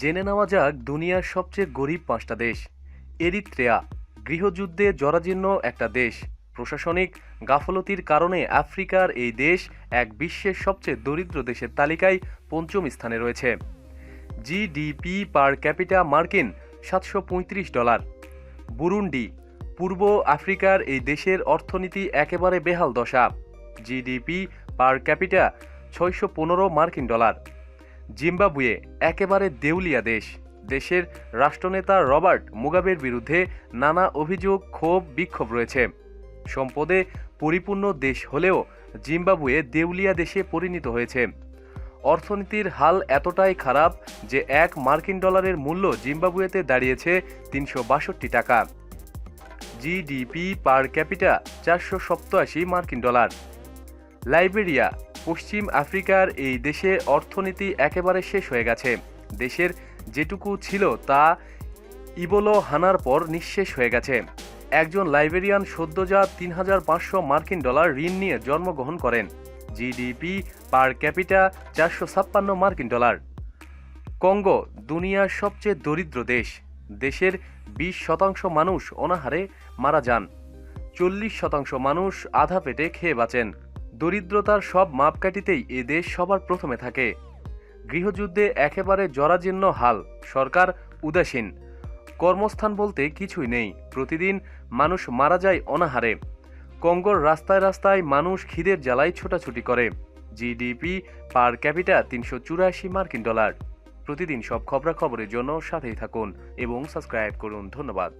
জেনে নেওয়া যাক দুনিয়ার সবচেয়ে গরিব পাঁচটা দেশ। এরিত্রেয়া, গৃহযুদ্ধে জরাজীর্ণ একটা দেশ। প্রশাসনিক গাফলতির কারণে আফ্রিকার এই দেশ এক বিশ্বের সবচেয়ে দরিদ্র দেশের তালিকায় পঞ্চম স্থানে রয়েছে। জিডিপি পার ক্যাপিটা মার্কিন সাতশো পঁয়ত্রিশ ডলার। বুরুন্ডি, পূর্ব আফ্রিকার এই দেশের অর্থনীতি একেবারে বেহাল দশা। জিডিপি পার ক্যাপিটা ছয়শো পনেরো মার্কিন ডলার। জিম্বাবুয়ে একেবারে দেউলিয়া দেশ। দেশের রাষ্ট্রনেতা রবার্ট মুগাবের বিরুদ্ধে নানা অভিযোগ, ক্ষোভ, বিক্ষোভ রয়েছে। সম্পদে পরিপূর্ণ দেশ হলেও জিম্বাবুয়ে দেউলিয়া দেশে পরিণত হয়েছে। অর্থনীতির হাল এতটাই খারাপ যে এক মার্কিন ডলারের মূল্য জিম্বাবুয়েতে দাঁড়িয়েছে তিনশো বাষট্টি টাকা। জিডিপি পার ক্যাপিটা চারশো সপ্তাশি মার্কিন ডলার। লাইবেরিয়া পশ্চিম আফ্রিকার এই দেশে অর্থনীতি একেবারে শেষ হয়ে গেছে। দেশের যেটুকু ছিল তা ইবোলো হানার পর নিঃশেষ হয়ে গেছে। একজন লাইবেরিয়ান সদ্যজাত তিন হাজার পাঁচশো মার্কিন ডলার ঋণ নিয়ে জন্মগ্রহণ করেন। জিডিপি পার ক্যাপিটা চারশো ছাপ্পান্ন মার্কিন ডলার। কঙ্গো, দুনিয়ার সবচেয়ে দরিদ্র দেশ। দেশের বিশ শতাংশ মানুষ অনাহারে মারা যান। চল্লিশ শতাংশ মানুষ আধা পেটে খেয়ে বাঁচেন। দরিদ্রতার সব মাপকাঠিতেই এ দেশ সবার প্রথমে থাকে। গৃহযুদ্ধে একেবারে জরাজীর্ণ হাল, সরকার উদাসীন। কর্মস্থান বলতে কিছুই নেই, প্রতিদিন মানুষ মারা যায় অনাহারে। কঙ্গোর রাস্তায় রাস্তায় মানুষ খিদের জ্বালায় ছোটাছুটি করে। জিডিপি পার ক্যাপিটা তিনশো চুরাশি মার্কিন ডলার। প্রতিদিন সব খবরাখবরের জন্য সাথেই থাকুন এবং সাবস্ক্রাইব করুন। ধন্যবাদ।